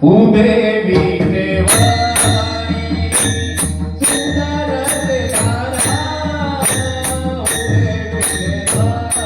ઉભે વિને સુંદર તારા ઉભે વિને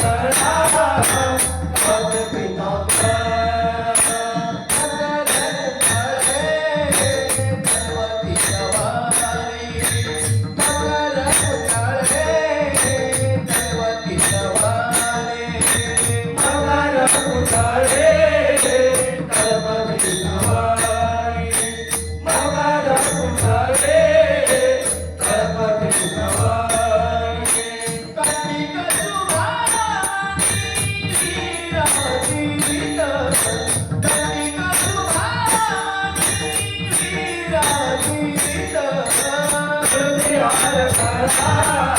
करणार Oh,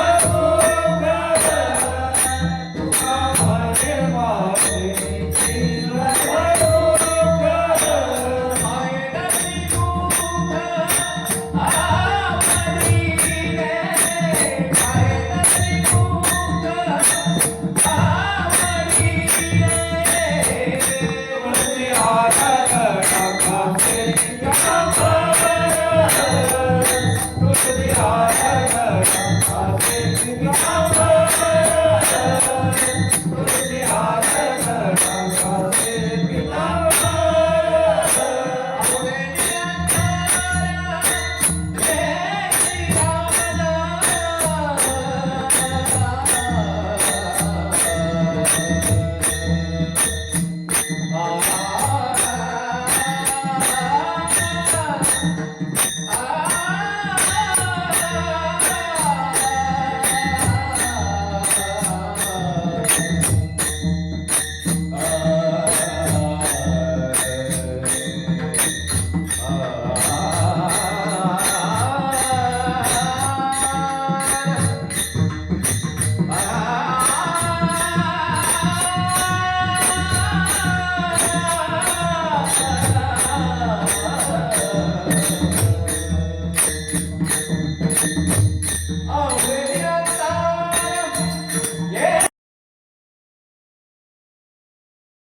Senhor.